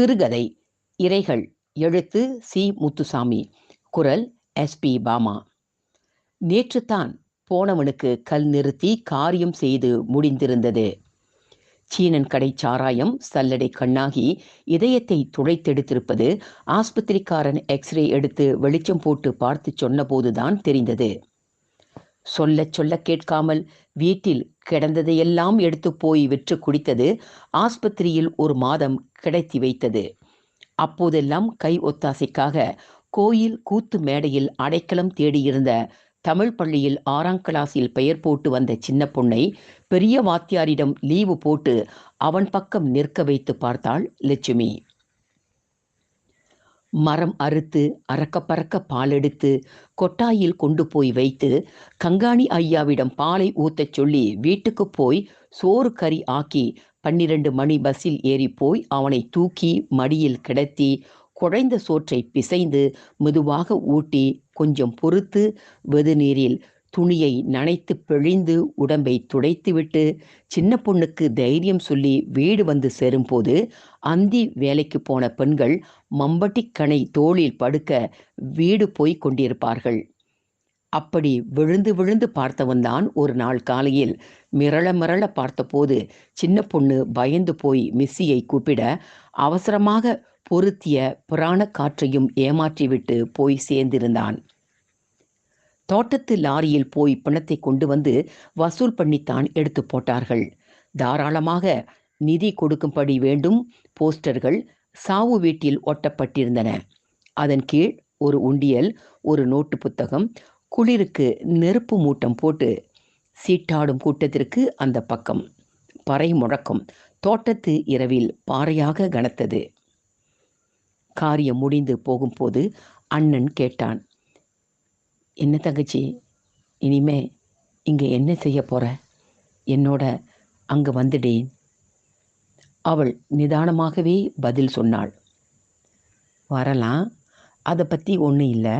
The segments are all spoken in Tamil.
சிறுகதை இறைகள் எழுத்து சி. முத்துசாமி குரல் எஸ்பி பாமா. நேற்றுத்தான் போனவனுக்கு கல் நிறுத்தி காரியம் செய்து முடிந்திருந்தது. சீனன் கடை சாராயம் சல்லடை கண்ணாகி இதயத்தை துளைத்தெடுத்திருப்பது ஆஸ்பத்திரிக்காரன் எக்ஸ்ரே எடுத்து வெளிச்சம் போட்டு பார்த்து சொன்னபோதுதான் தெரிந்தது. சொல்ல சொல்ல கேட்காமல் வீட்டில் கிடந்ததையெல்லாம் எடுத்து போய் விற்று குடித்தது ஆஸ்பத்திரியில் ஒரு மாதம் கிடைத்தி வைத்தது. அப்போதெல்லாம் கை ஒத்தாசைக்காக கோயில் கூத்து மேடையில் அடைக்கலம் தேடியிருந்த தமிழ் பள்ளியில் ஆறாம் கிளாஸில் பெயர் போட்டு வந்த சின்ன பொண்ணை பெரிய வாத்தியாரிடம் லீவு போட்டு அவன் பக்கம் நிற்க வைத்து பார்த்தாள் லட்சுமி. மரம் அறுத்து அறக்க பறக்க பால் எடுத்து கொட்டாயில் கொண்டு போய் வைத்து கங்காணி ஐயாவிடம் பாலை ஊத்தச் சொல்லி வீட்டுக்கு போய் சோறு கறி ஆக்கி பன்னிரண்டு மணி பஸ்ஸில் ஏறி போய் அவனை தூக்கி மடியில் கிடத்தி குழைந்த சோற்றை பிசைந்து மெதுவாக ஊட்டி கொஞ்சம் பொறுத்து வெதுநீரில் துணியை நனைத்து பிழிந்து உடம்பை துடைத்துவிட்டு சின்ன பொண்ணுக்கு தைரியம் சொல்லி வீடு வந்து சேரும்போது அந்தி வேலைக்கு போன பெண்கள் மம்பட்டி கணை தோளில் படுக்க வீடு போய் கொண்டிருப்பார்கள். அப்படி விழுந்து விழுந்து பார்த்தவன்தான் ஒரு நாள் காலையில் மிரள மிரள பார்த்தபோது சின்ன பொண்ணு பயந்து போய் மிஸ்ஸியை கூப்பிட அவசரமாக பொருத்திய புராண காற்றையும் ஏமாற்றிவிட்டு போய் சேர்ந்திருந்தான். தோட்டத்து லாரியில் போய் பணத்தை கொண்டு வந்து வசூல் பண்ணித்தான் எடுத்து போட்டார்கள். தாராளமாக நிதி கொடுக்கும்படி வேண்டும் போஸ்டர்கள் சாவு வீட்டில் ஒட்டப்பட்டிருந்தன. அதன் கீழ் ஒரு உண்டியல் ஒரு நோட்டு புத்தகம் குளிருக்கு நெருப்பு மூட்டம் போட்டு சீட்டாடும் கூட்டத்திற்கு அந்த பக்கம். பறை முழக்கம் தோட்டத்து இரவில் பாறையாக கனத்தது. காரியம் முடிந்து போகும்போது அண்ணன் கேட்டான் என்ன தங்கச்சி? இனிமே இங்கே என்ன செய்ய போற? என்னோட அங்கே வந்துடேன் அவள் நிதானமாகவே பதில் சொன்னாள். வரலாம் அதை பற்றி ஒன்றும் இல்லை.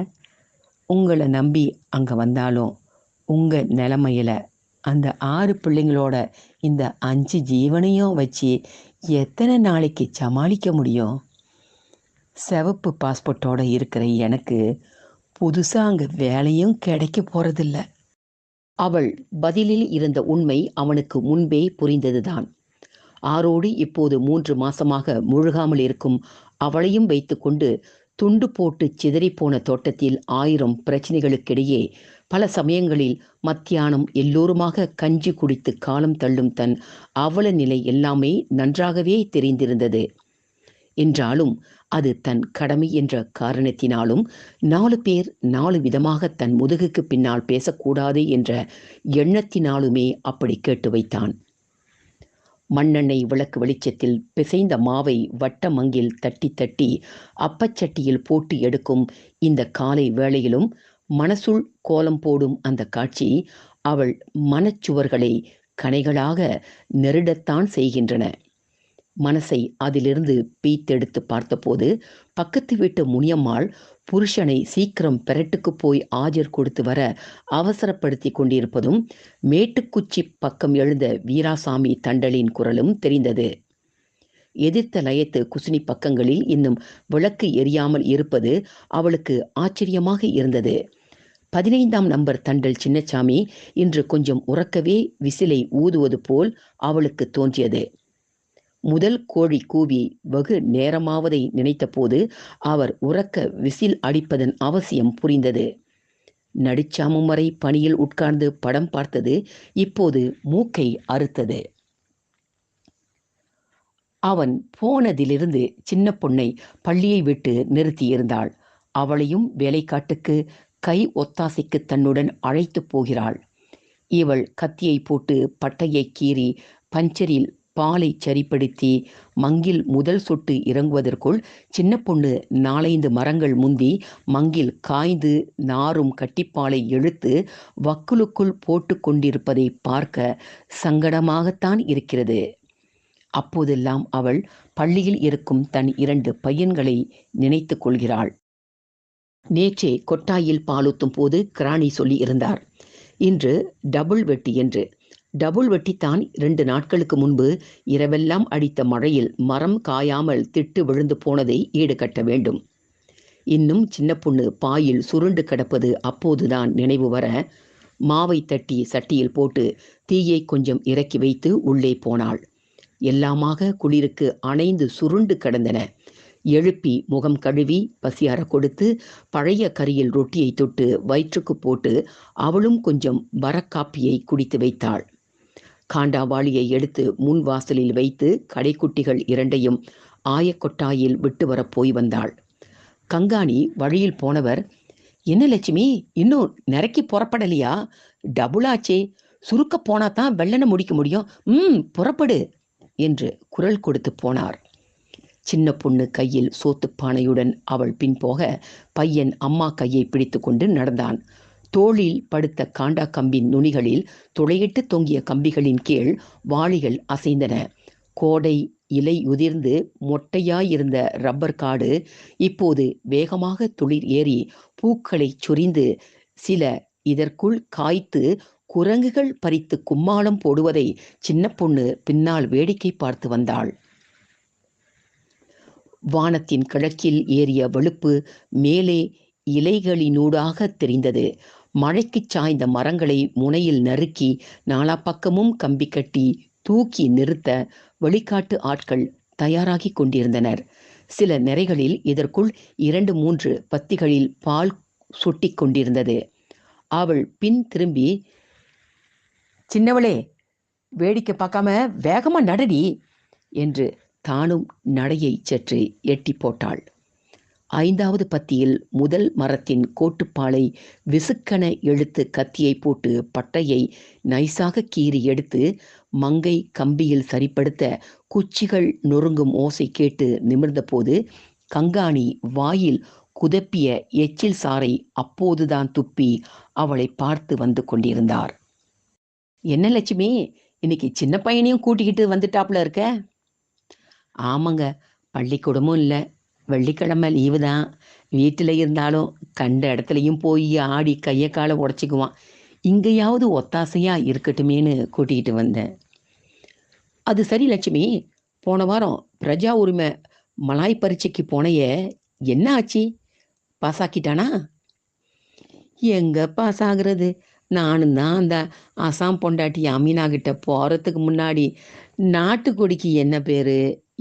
உங்களை நம்பி அங்கே வந்தாலும் உங்கள் நிலமையில் அந்த ஆறு பிள்ளைங்களோட இந்த அஞ்சு ஜீவனையும் வச்சு எத்தனை நாளைக்கு சமாளிக்க முடியும்? சிவப்பு பாஸ்போர்ட்டோட இருக்கிற எனக்கு புதுசாக அங்கே வேலையும் கிடைக்க போகிறதில்ல அவள் பதிலில் இருந்த உண்மை அவனுக்கு முன்பே புரிந்ததுதான். ஆரோடு இப்போது மூன்று மாசமாக முழுகாமல் இருக்கும் அவளையும் வைத்துக்கொண்டு துண்டு போட்டு சிதறிப்போன தோட்டத்தில் ஆயிரம் பிரச்சனைகளுக்கிடையே பல சமயங்களில் மத்தியானம் எல்லோருமாக கஞ்சி குடித்து காலம் தள்ளும் தன் அவல நிலை எல்லாமே நன்றாகவே தெரிந்திருந்தது. என்றாலும் அது தன் கடமை என்ற காரணத்தினாலும் நாலு பேர் நாலு விதமாக தன் முதுகுக்கு பின்னால் பேசக்கூடாது என்ற எண்ணத்தினாலுமே அப்படி கேட்டு வைத்தான். மண்ணெண்ணெய் விளக்கு வெளிச்சத்தில் பிசைந்த மாவை வட்ட மங்கில் தட்டி தட்டி அப்பச்சட்டியில் போட்டு எடுக்கும் இந்த காலை வேளையிலும் மனசுள் கோலம் போடும் அந்த காட்சி அவள் மனச்சுவர்களை கனைகளாக நெருடத்தான் செய்கின்றன. மனசை அதிலிருந்து பீத்தெடுத்து பார்த்தபோது பக்கத்து வீட்டு முனியம்மாள் புருஷனை சீக்கிரம் பெரட்டுக்கு போய் ஆஜர் கொடுத்து வர அவசரப்படுத்தி கொண்டிருப்பதும் மேட்டுக்குச்சி பக்கம் எழுந்த வீராசாமி தண்டலின் குரலும் தெரிந்தது. எதிர்த்த லயத்து குசினி பக்கங்களில் இன்னும் விளக்கு எரியாமல் இருப்பது அவளுக்கு ஆச்சரியமாக இருந்தது. பதினைந்தாம் நம்பர் தண்டல் சின்னச்சாமி இன்று கொஞ்சம் உறக்கவே விசிலை ஊதுவது போல் அவளுக்கு தோன்றியது. முதல் கோழி கூவி வெகு நேரமாவதை நினைத்தபோது அவர் உறக்க விசில் அடிப்பதன் அவசியம் புரிந்தது. நடிச்சாமும் வரை பணியில் உட்கார்ந்து படம் பார்த்தது. இப்போது மூக்கை அறுத்தது. அவன் போனதிலிருந்து சின்ன பொண்ணை பள்ளியை விட்டு நிறுத்தியிருந்தாள். அவளையும் வேலைக்காட்டுக்கு கை ஒத்தாசைக்கு தன்னுடன் அழைத்து போகிறாள். இவள் கத்தியை போட்டு பட்டையை கீறி பஞ்சரில் பாலை சரிப்படுத்தி மங்கில் முதல் சொட்டு இறங்குவதற்குள் சின்ன பொண்ணு நாலைந்து மரங்கள் முந்தி மங்கில் காய்ந்து நாரும் கட்டிப்பாலை இழுத்து வக்குலுக்குள் போட்டு கொண்டிருப்பதை பார்க்க சங்கடமாகத்தான் இருக்கிறது. அப்போதெல்லாம் அவள் பள்ளியில் இருக்கும் தன் இரண்டு பையன்களை நினைத்து கொள்கிறாள். நேற்றே கொட்டாயில் பாலூத்தும் போது கிராணி சொல்லி இருந்தார் இன்று டபுள் வெட்டி என்று. டபுள் வெட்டித்தான் இரண்டு நாட்களுக்கு முன்பு இரவெல்லாம் அடித்த மழையில் மரம் காயாமல் திட்டு விழுந்து போனதை ஈடுகட்ட வேண்டும். இன்னும் சின்ன பொண்ணு பாயில் சுருண்டு கிடப்பது அப்போதுதான் நினைவு வர மாவை தட்டி சட்டியில் போட்டு தீயை கொஞ்சம் இறக்கி வைத்து உள்ளே போனாள். எல்லாமாக குளிருக்கு அணைந்து சுருண்டு கிடந்தன. எழுப்பி முகம் கழுவி பசியார கொடுத்து பழைய கரியில் ரொட்டியை தொட்டு வயிற்றுக்கு போட்டு அவளும் கொஞ்சம் வரக்காப்பியை குடித்து வைத்தாள். காண்டாவாளியை எடுத்து முன் வாசலில் வைத்து கடைக்குட்டிகள் இரண்டையும் ஆயக்கொட்டாயில் விட்டு வரப் போய் வந்தாள். கங்காணி வழியில் போனவர் என்ன லட்சுமி இன்னும் நிறக்கி புறப்படலையா? டபுளாச்சே சுருக்க போனா தான் வெள்ளனை முடிக்க முடியும். ம் புறப்படு என்று குரல் கொடுத்து போனார். சின்ன பொண்ணு கையில் சோத்துப்பானையுடன் அவள் பின்போக பையன் அம்மா கையை பிடித்து கொண்டு நடந்தான். தோளில் படுத்த காண்டா கம்பின் நுனிகளில் துளையிட்டு தொங்கிய கம்பிகளின் கீழ் வாளிகள் அசைந்தன. கோடை இலை உதிர்ந்து மொட்டையாயிருந்த ரப்பர் காடு இப்போது வேகமாக துளிர் ஏறி பூக்களை சொரிந்து சில இதற்குள் காய்த்து குரங்குகள் பறித்து கும்மாளம் போடுவதை சின்ன பொண்ணு பின்னால் வேடிக்கை பார்த்து வந்தாள். வானத்தின் கிழக்கில் ஏறிய வெளுப்பு மேலே இலைகளினூடாக தெரிந்தது. மழைக்குச் சாய்ந்த மரங்களை முனையில் நறுக்கி நாலா பக்கமும் கம்பி கட்டி தூக்கி நிறுத்த வெளிக்காட்டு ஆட்கள் தயாராகி கொண்டிருந்தனர். சில நிறைகளில் இதற்குள் இரண்டு மூன்று பத்திகளில் பால் சுட்டி கொண்டிருந்தது. அவள் பின் திரும்பி சின்னவளே வேடிக்கை பார்க்காம வேகமா நடடி என்று தானும் நடையை சற்று எட்டி போட்டாள். ஐந்தாவது பத்தியில் முதல் மரத்தின் கோட்டுப்பாலை விசுக்கென எழுத்து கத்தியை போட்டு பட்டையை நைசாக கீறி எடுத்து மங்கை கம்பியில் சரிப்படுத்த குச்சிகள் நொறுங்கும் ஓசை கேட்டு நிமிர்ந்தபோது கங்காணி வாயில் குதப்பிய எச்சில் சாரை அப்போதுதான் துப்பி அவளை பார்த்து வந்து கொண்டிருந்தார். என்ன லட்சுமி இன்னைக்கு சின்ன பையனையும் கூட்டிக்கிட்டு வந்துட்டாப்புல இருக்க? ஆமாங்க பள்ளிக்கூடமும் இல்லை. வெள்ளிக்கிழமை லீவு தான். வீட்டில் இருந்தாலும் கண்ட இடத்துலையும் போய் ஆடி கையை காலை உடச்சிக்குவான். இங்கேயாவது ஒத்தாசையாக இருக்கட்டுமேன்னு கூட்டிகிட்டு வந்தேன். அது சரி லட்சுமி போன வாரம் பிரஜா உரிமை மலாய் பரீட்சைக்கு போனைய என்ன ஆச்சு? பாஸ் ஆக்கிட்டானா எங்கே பாஸ் ஆகுறது நானும் தான் அந்த அசாம் பொண்டாட்டி அமீனா கிட்ட போகிறதுக்கு முன்னாடி நாட்டுக்கொடிக்கு என்ன பேர்?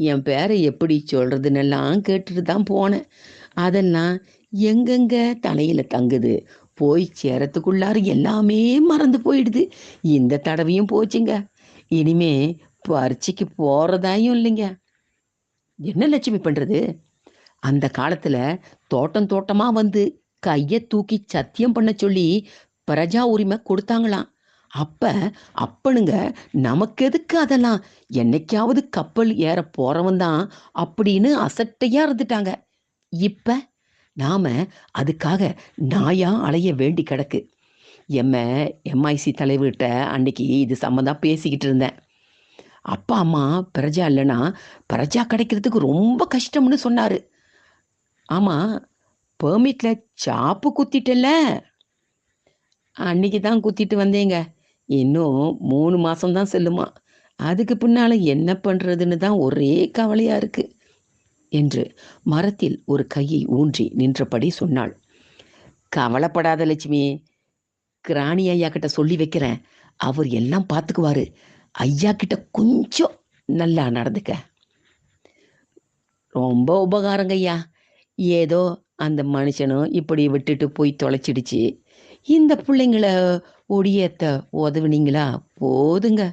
என் பேரை எப்படி சொல்கிறதுன்னெல்லாம் கேட்டுட்டு தான் போனேன். அதெல்லாம் எங்கெங்க தலையில் தங்குது? போய் சேரத்துக்குள்ளார எல்லாமே மறந்து போயிடுது. இந்த தடவையும் போச்சுங்க. இனிமே பரீட்சைக்கு போகிறதாயும் இல்லைங்க. என்ன லட்சுமி பண்ணுறது அந்த காலத்தில் தோட்டம் தோட்டமாக வந்து கையை தூக்கி சத்தியம் பண்ண சொல்லி பிரஜா உரிமை கொடுத்தாங்களாம். அப்ப அப்பனுங்க நமக்கு எதுக்கு அதெல்லாம்? என்னைக்காவது கப்பல் ஏற போறவன் தான் அப்படின்னு அசட்டையா இருந்துட்டாங்க. இப்ப நாம அதுக்காக நாயா அலைய வேண்டி கிடக்கு. எம்ம எம்ஐசி தலைவர்கிட்ட அன்னைக்கு இது சம்மந்தம் பேசிக்கிட்டு இருந்தேன். அப்பா அம்மா பிரஜா இல்லைன்னா பிரஜா கிடைக்கிறதுக்கு ரொம்ப கஷ்டம்னு சொன்னார். ஆமாம் பெர்மிட்டில் சாப்பு குத்திட்டல அன்னைக்கு தான் குத்திட்டு வந்தேங்க. இன்னும் மூணு மாதம்தான் செல்லுமா. அதுக்கு பின்னால் என்ன பண்ணுறதுன்னு தான் ஒரே கவலையாக இருக்கு என்று மரத்தில் ஒரு கையை ஊன்றி நின்றபடி சொன்னாள். கவலைப்படாத லட்சுமி கிராணி ஐயா கிட்ட சொல்லி வைக்கிறேன். அவர் எல்லாம் பார்த்துக்குவாரு ஐயா கிட்ட கொஞ்சம் நல்லா நடந்துக்க. ரொம்ப உபகாரங்க ஐயா. ஏதோ அந்த மனுஷனும் இப்படி விட்டுட்டு போய் தொலைச்சிடுச்சு. இந்த பிள்ளைங்கள ஒடியத்த உதவுனீங்களா? போதுங்க.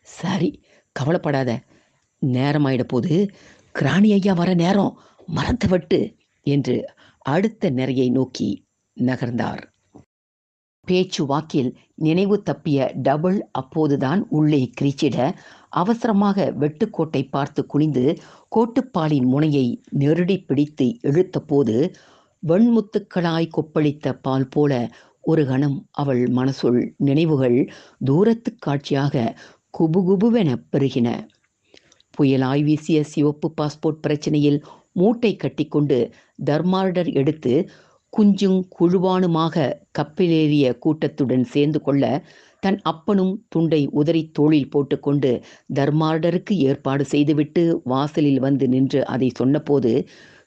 சரி கவலைப்படாத. நேரமாயிட போது கிராணி ஐயா வர நேரம். மரத்தை என்று அடுத்த நிறையை நோக்கி நகர்ந்தார். பேச்சு வாக்கில் நினைவு தப்பிய டபுள் அப்போதுதான் உள்ளே கிரீச்சிட அவசரமாக வெட்டுக்கோட்டை பார்த்து குனிந்து கோட்டுப்பாலின் முனையை நெருடி பிடித்து இழுத்தபோது வெண்முத்துக்களாய் கொப்பளித்த பால் போல ஒரு கணம் அவள் மனசுள் நினைவுகள் தூரத்து காட்சியாக குபுகுபுவென பெருகின. புயலாய் வீசிய சிவப்பு பாஸ்போர்ட் பிரச்சனையில் மூட்டை கட்டிக்கொண்டு தர்மார்டர் எடுத்து குஞ்சும் குழுவானுமாக கப்பிலேறிய கூட்டத்துடன் சேர்ந்து கொள்ள தன் அப்பனும் துண்டை உதறி தோளில் போட்டுக்கொண்டு தர்மார்டருக்கு ஏற்பாடு செய்துவிட்டு வாசலில் வந்து நின்று அதை சொன்னபோது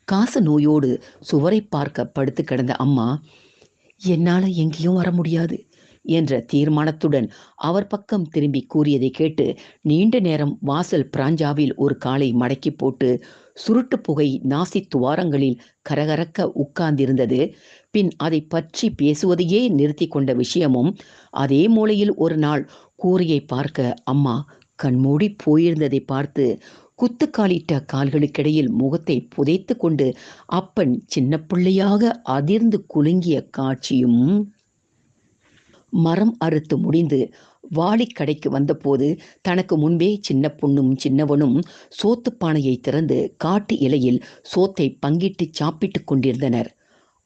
காச நோயோடு சுவரை பார்க்க படுத்து கிடந்த அம்மா என்னால் எங்கேயும் வர முடியாது என்ற தீர்மானத்துடன் அவர் பக்கம் திரும்பி கூறியதை கேட்டு நீண்ட நேரம் வாசல் பிராஞ்சாவில் ஒரு காலை மடக்கி போட்டு சுருட்டு புகை நாசி துவாரங்களில் கரகரக்க உட்கார்ந்திருந்தது. பின் அதை பற்றி பேசுவதையே நிறுத்தி கொண்ட விஷயமும் அதே மூலையில் ஒரு நாள் கூரையை பார்க்க அம்மா கண்மூடி போயிருந்ததை பார்த்து குத்துக்காலிட்ட கால்களுக்கிடையில் முகத்தை புதைத்து கொண்டு அப்பன் சின்ன பிள்ளையாக அதிர்ந்து குலுங்கிய காட்சியும் மரம் அறுத்து முடிந்து வாளிக்கடைக்கு வந்தபோது தனக்கு முன்பே சின்ன பொண்ணும் சின்னவனும் சோத்துப் பானையை திறந்து காட்டு இலையில் சோத்தை பங்கிட்டு சாப்பிட்டு கொண்டிருந்தனர்.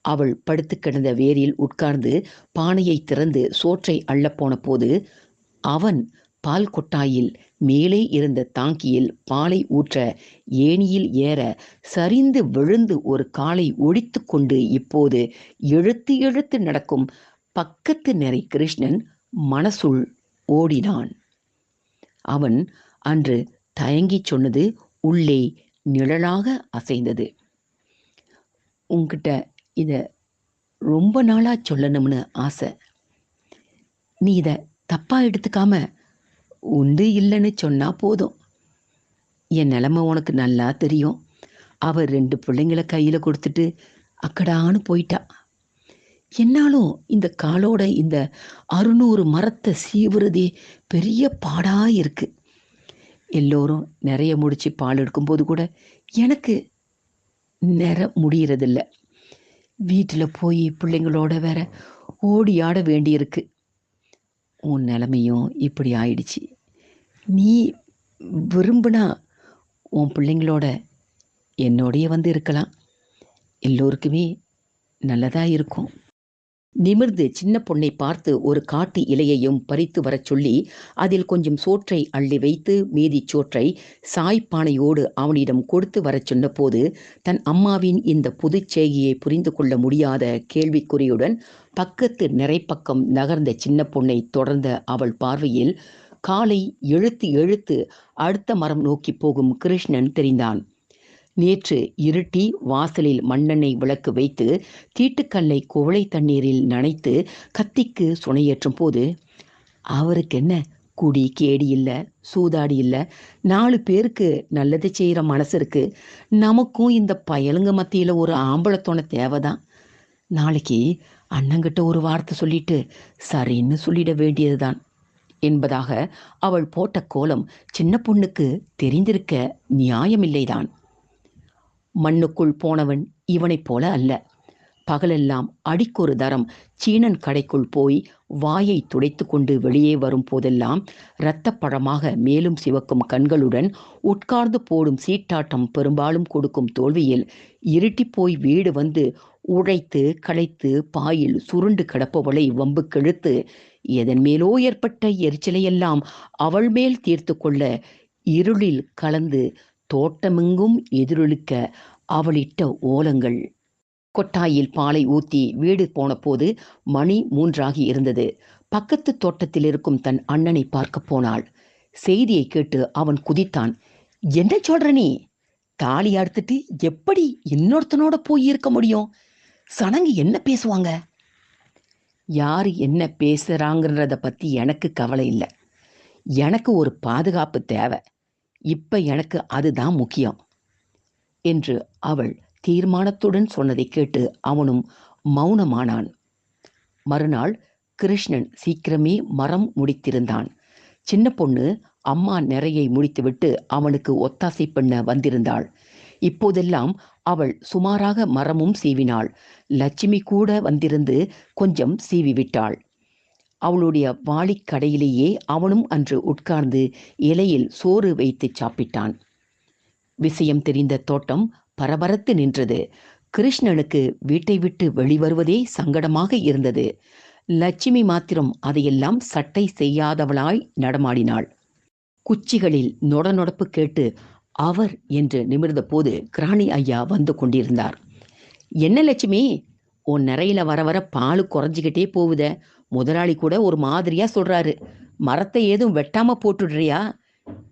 அவள் படுத்து கிடந்த வேரில் உட்கார்ந்து பானையை திறந்து சோற்றை அள்ளப்போன போது அவன் பால் கொட்டாயில் மேலே இருந்த தாங்கியில் பாலை ஊற்ற ஏணியில் ஏற சரிந்து விழுந்து ஒரு காலை ஒழித்து கொண்டு இப்போது எழுத்து எழுத்து நடக்கும் பக்கத்து நிறை கிருஷ்ணன் மனசுள் ஓடினான். அவன் அன்று தயங்கி சொன்னது உள்ளே நிழலாக அசைந்தது. உங்ககிட்ட இதை ரொம்ப நாளாக சொல்லணும்னு ஆசை. நீ இதை தப்பாக எடுத்துக்காம உண்டு இல்லைன்னு சொன்னா போதும். என் நிலமை உனக்கு நல்லா தெரியும். அவர் ரெண்டு பிள்ளைங்களை கையில் கொடுத்துட்டு அக்கடான்னு போயிட்டா. என்னாலும் இந்த காலோட இந்த அறுநூறு மரத்தை சீவுறதே பெரிய பாடாக இருக்கு. எல்லோரும் நிறைய முடிச்சு பால் எடுக்கும்போது கூட எனக்கு நிற முடியறதில்ல. வீட்டில் போய் பிள்ளைங்களோட வேற ஓடி ஆட வேண்டியிருக்கு. உன் நிலமையும் இப்படி ஆயிடுச்சு. நீ விரும்பினா உன் பிள்ளைங்களோட என்னோடைய வந்து இருக்கலாம். எல்லோருக்குமே நல்லதாக இருக்கும். நிமிர்ந்து சின்ன பொண்ணை பார்த்து ஒரு காட்டு இலையையும் பறித்து வரச் சொல்லி அதில் கொஞ்சம் சோற்றை அள்ளி வைத்து மீதி சோற்றை சாய்ப்பானையோடு அவனிடம் கொடுத்து வரச் சொன்னபோது தன் அம்மாவின் இந்த புதுச் செய்கையை புரிந்து கொள்ள முடியாத கேள்விக்குறியுடன் பக்கத்து நிறைப்பக்கம் நகர்ந்த சின்ன பொண்ணை தொடர்ந்த அவள் பார்வையில் காலை எழுத்து எழுத்து அடுத்த மரம் நோக்கி போகும் கிருஷ்ணன் தெரிந்தான். நேற்று இருட்டி வாசலில் மண்ணெண்ணெய் விளக்கு வைத்து தீட்டுக்கல்லை குவளை தண்ணீரில் நனைத்து கத்திக்கு சுனையேற்றும் போது அவருக்கு என்ன? குடி கேடி இல்லை சூதாடி இல்லை நாலு பேருக்கு நல்லது செய்கிற மனசு இருக்கு. நமக்கும் இந்த பயலுங்க மத்தியில் ஒரு ஆம்பளத்தோன தேவைதான். நாளைக்கு அண்ணங்கிட்ட ஒரு வார்த்தை சொல்லிட்டு சரின்னு சொல்லிட வேண்டியதுதான் என்பதாக அவள் போட்ட கோலம் சின்ன பொண்ணுக்கு தெரிந்திருக்க நியாயமில்லைதான். மண்ணுக்குள் போனவன் இவனைப் போல அல்ல. பகலெல்லாம் அடிக்கொரு தரம் சீனன் கடைக்குள் போய் வாயை துடைத்து கொண்டு வெளியே வரும் போதெல்லாம் இரத்தப்பழமாக மேலும் சிவக்கும் கண்களுடன் உட்கார்ந்து போடும் சீட்டாட்டம் பெரும்பாலும் கொடுக்கும் தோல்வியில் இருட்டி போய் வீடு வந்து உழைத்து களைத்து பாயில் சுருண்டு கிடப்பவளை வம்பு கிழுத்து எதன் மேலோ ஏற்பட்ட எரிச்சலையெல்லாம் அவள் மேல் தீர்த்து கொள்ள இருளில் கலந்து தோட்டமெங்கும் எதிரொலிக்க அவளிட்ட ஓலங்கள். கொட்டாயில் பாலை ஊத்தி வீடு போனபோது மணி மூன்றாகி இருந்தது. பக்கத்து தோட்டத்தில் இருக்கும் தன் அண்ணனை பார்க்க போனாள். செய்தியை கேட்டு அவன் குதித்தான். என்ன சொல்ற நீ? தாலி அறுத்துட்டு எப்படி இன்னொருத்தனோட போய் இருக்க முடியும்? சனங்கு என்ன பேசுவாங்க? யார் என்ன பேசுறாங்கன்றத பத்தி எனக்கு கவலை இல்லை. எனக்கு ஒரு பாதுகாப்பு தேவை. இப்ப எனக்கு அதுதான் முக்கியம் என்று அவள் தீர்மானத்துடன் சொன்னதை கேட்டு அவனும் மௌனமானான். மறுநாள் கிருஷ்ணன் சீக்கிரமே மரம் முடித்திருந்தான். சின்ன பொண்ணு அம்மா நிறையை முடித்துவிட்டு அவனுக்கு ஒத்தாசை பண்ண வந்திருந்தாள். இப்போதெல்லாம் அவள் சுமாராக மரமும் சீவினாள். லட்சுமி கூட வந்திருந்து கொஞ்சம் சீவி விட்டாள் அவளுடைய வாளிக்கடையிலேயே அவனும் அன்று உட்கார்ந்து இலையில் சோறு வைத்து சாப்பிட்டான். விஷயம் தெரிந்த தோட்டம் பரபரத்து நின்றது. கிருஷ்ணனுக்கு வீட்டை விட்டு வெளிவருவதே சங்கடமாக இருந்தது. லட்சுமி மாத்திரம் அதையெல்லாம் சட்டை செய்யாதவளாய் நடமாடினாள். குச்சிகளில் நொடநொடப்பு கேட்டு அவர் என்று நிமிர்ந்த போது கிராணி ஐயா வந்து கொண்டிருந்தார். என்ன லட்சுமி? உன் நிறையில வர வர பால் குறைஞ்சிக்கிட்டே போகுத. முதலாளி கூட ஒரு மாதிரியா சொல்றாரு. மரத்தை ஏதும் வெட்டாம போட்டுடுறியா?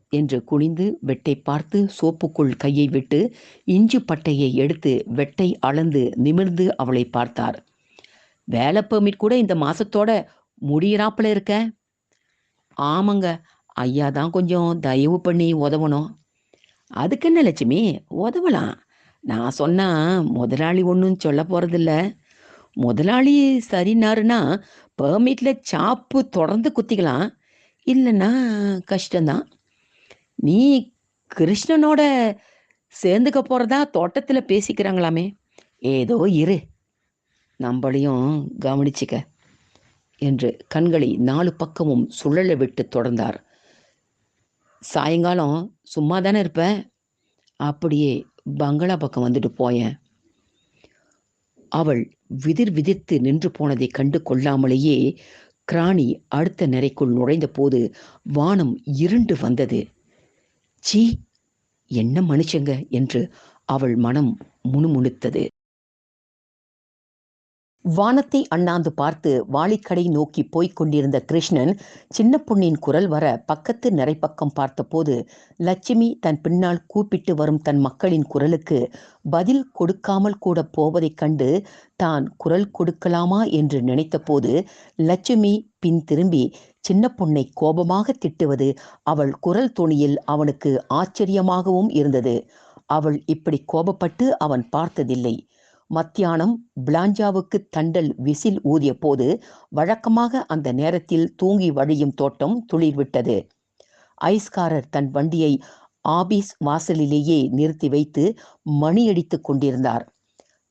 என்று குனிந்து வெட்டை பார்த்து சோப்புக்குள் கையை விட்டு இஞ்சி பட்டையை எடுத்து வெட்டை அளந்து நிமிர்ந்து அவளை பார்த்தார். வேலை பெர்மிட் கூட இந்த மாசத்தோட முடியிறாப்புல இருக்க? ஆமாங்க ஐயா தான் கொஞ்சம் தயவு பண்ணி உதவணும். அதுக்கு என்ன லட்சுமி? உதவலாம். நான் சொன்னா முதலாளி ஒன்றும் சொல்ல போறதில்ல. முதலாளி சரினாருன்னா பெர்மிட்ல சாப்பு தொடர்ந்து குத்திக்கலாம். இல்லைன்னா கஷ்டம்தான். நீ கிருஷ்ணனோட சேர்ந்துக்க போறதா தோட்டத்தில் பேசிக்கிறாங்களாமே. ஏதோ இரு. நம்மளையும் கவனிச்சுக்க. என்று கண்களை நாலு பக்கமும் சுழல விட்டு தொடர்ந்தார். சாயங்காலம் சும்மா தானே இருப்ப? அப்படியே பங்களா பக்கம் வந்துட்டு போயேன். அவள் விதிர் விதிர்த்து நின்று போனதை கண்டு கொள்ளாமலேயே கிராணி அடுத்த நிறைக்குள் நுழைந்த போது வானம் இருண்டு வந்தது. சீ என்ன மனுஷங்க? என்று அவள் மனம் முணுமுணுத்தது. வானத்தை அண்ணாந்து பார்த்து வாளிக்கடை நோக்கி போய்க் கொண்டிருந்த கிருஷ்ணன் சின்ன பொண்ணின் குரல் வர பக்கத்து நிறைப்பக்கம் பார்த்தபோது லட்சுமி தன் பின்னால் கூப்பிட்டு வரும் தன் மக்களின் குரலுக்கு பதில் கொடுக்காமல் கூட போவதைக் கண்டு தான் குரல் கொடுக்கலாமா என்று நினைத்தபோது லட்சுமி பின் திரும்பி சின்ன பொண்ணை கோபமாக திட்டுவது அவள் குரல் தொனியில் அவனுக்கு ஆச்சரியமாகவும் இருந்தது. அவள் இப்படி கோபப்பட்டு அவன் பார்த்ததில்லை. மத்தியானம் பிளாஞ்சாவுக்கு தண்டல் விசில் ஊதிய போது வழக்கமாக அந்த நேரத்தில் தூங்கி வழியும் தோட்டம் துளிர்விட்டது. ஐஸ்காரர் தன் வண்டியை ஆபீஸ் வாசலிலேயே நிறுத்தி வைத்து மணியடித்துக் கொண்டிருந்தார்.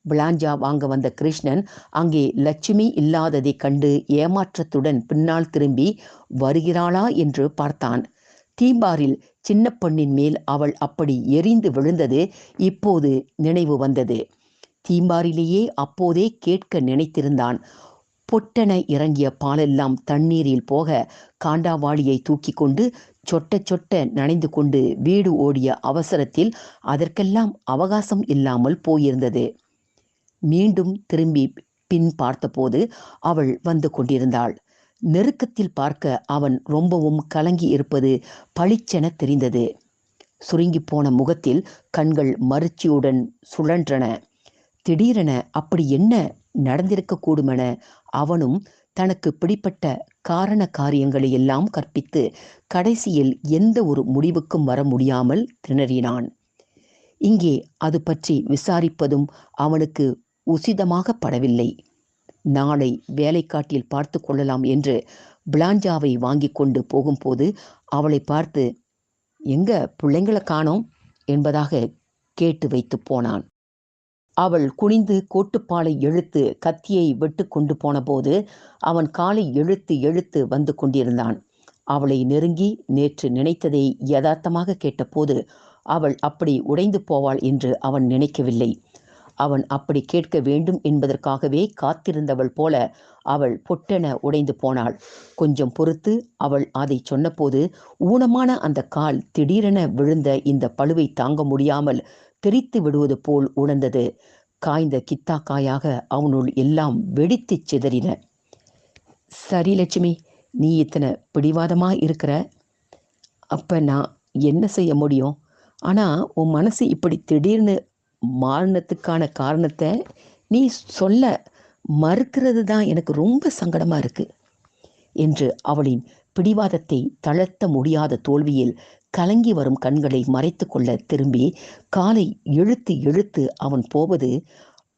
பிளாஞ்சா வாங்க வந்த கிருஷ்ணன் அங்கே லட்சுமி இல்லாததைக் கண்டு ஏமாற்றத்துடன் பின்னால் திரும்பி வருகிறாளா? என்று பார்த்தான். தீம்பாரில் சின்ன பெண்ணின் மேல் அவள் அப்படி எரிந்து விழுந்தது இப்போது நினைவு வந்தது. தீம்பாரிலேயே அப்போதே கேட்க நினைத்திருந்தான். பொட்டென இறங்கிய பாலெல்லாம் தண்ணீரில் போக காண்டாவாளியை தூக்கி கொண்டு சொட்ட சொட்ட நனைந்து கொண்டு வீடு ஓடிய அவசரத்தில் அதற்கெல்லாம் அவகாசம் இல்லாமல் போயிருந்தது. மீண்டும் திரும்பி பின் பார்த்தபோது அவள் வந்து கொண்டிருந்தாள். நெருக்கத்தில் பார்க்க அவன் ரொம்பவும் கலங்கி இருப்பது பளிச்சென தெரிந்தது. சுருங்கி போன முகத்தில் கண்கள் மறுச்சியுடன் சுழன்றன. திடீரென அப்படி என்ன நடந்திருக்க கூடுமென அவனும் தனக்கு பிடிப்பட்ட காரண காரியங்களை எல்லாம் கற்பித்து கடைசியில் எந்த ஒரு முடிவுக்கும் வர முடியாமல் திணறினான். இங்கே அது பற்றி விசாரிப்பதும் அவனுக்கு உசிதமாக படவில்லை. நாளை வேலைக்காட்டில் பார்த்து கொள்ளலாம் என்று பிளாஞ்சாவை வாங்கி கொண்டு போகும்போது அவளை பார்த்து எங்க பிள்ளைங்களை காணோம்? என்பதாக கேட்டு வைத்து போனான். அவள் குனிந்து கோட்டுப்பாலை இழுத்து கத்தியை வெட்டு கொண்டு போனபோது அவன் காலை இழுத்து இழுத்து வந்து கொண்டிருந்தான். அவளை நெருங்கி நேற்று நினைத்ததை யதார்த்தமாக கேட்டபோது அவள் அப்படி உடைந்து போவாள் என்று அவன் நினைக்கவில்லை. அவன் அப்படி கேட்க வேண்டும் என்பதற்காகவே காத்திருந்தவள் போல அவள் பொட்டென உடைந்து போனாள். கொஞ்சம் பொறுத்து அவள் அதை சொன்னபோது ஊனமான அந்த கால் திடீரென விழுந்த இந்த பழுவை தாங்க முடியாமல் தெரித்து விடுவது போல் உணர்ந்தது. காய்ந்த கித்தாக்காயாக அவனுள் எல்லாம் வெடித்து சிதறின. சரி லட்சுமி நீ இத்தனை பிடிவாதமாக இருக்கிற? அப்போ நான் என்ன செய்ய முடியும்? ஆனால் உன் மனசு இப்படி திடீர்னு மாறினத்துக்கான காரணத்தை நீ சொல்ல மறுக்கிறது தான் எனக்கு ரொம்ப சங்கடமாக இருக்குது என்று அவளின் பிடிவாதத்தை தளர்த்த முடியாத தோல்வியில் கலங்கி வரும் கண்களை மறைத்து கொள்ள திரும்பி காலை இழுத்து இழுத்து அவன் போவது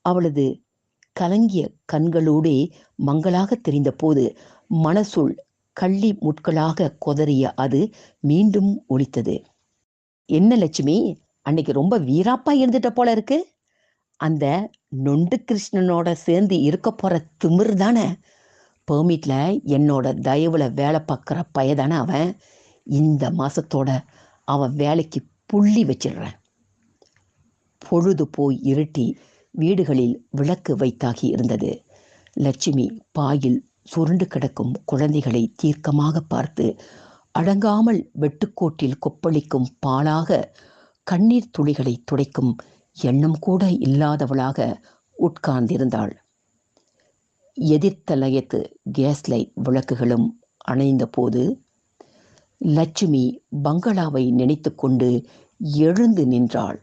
அவளது கலங்கிய கண்களோடே மங்களாக தெரிந்த போது மனசுள் கள்ளி முட்களாக கொதறிய அது மீண்டும் ஒழித்தது என்ன லட்சுமி அன்னைக்கு ரொம்ப வீராப்பா இருந்துட்ட போல இருக்கு? அந்த நொண்டு கிருஷ்ணனோட சேர்ந்து இருக்க போற திமிர் தானே பெர்மிட்டில் என்னோட தயவுல வேலை பார்க்குற பையதானே அவன். இந்த மாதத்தோட அவன் வேலைக்கு புள்ளி வச்சிடுறேன். பொழுது போய் இருட்டி வீடுகளில் விளக்கு வைத்தாகி இருந்தது. லட்சுமி பாயில் சுருண்டு கிடக்கும் குழந்தைகளை தீர்க்கமாக பார்த்து அடங்காமல் வெட்டுக்கோட்டில் கொப்பளிக்கும் பாலாக கண்ணீர் துளிகளை துடைக்கும் எண்ணம் கூட இல்லாதவளாக உட்கார்ந்திருந்தாள். எதிர்த்தலயத்து கேஸ் லைட் விளக்குகளும் அணைந்தபோது லட்சுமி பங்களாவை நினைத்து கொண்டு எழுந்து நின்றாள்.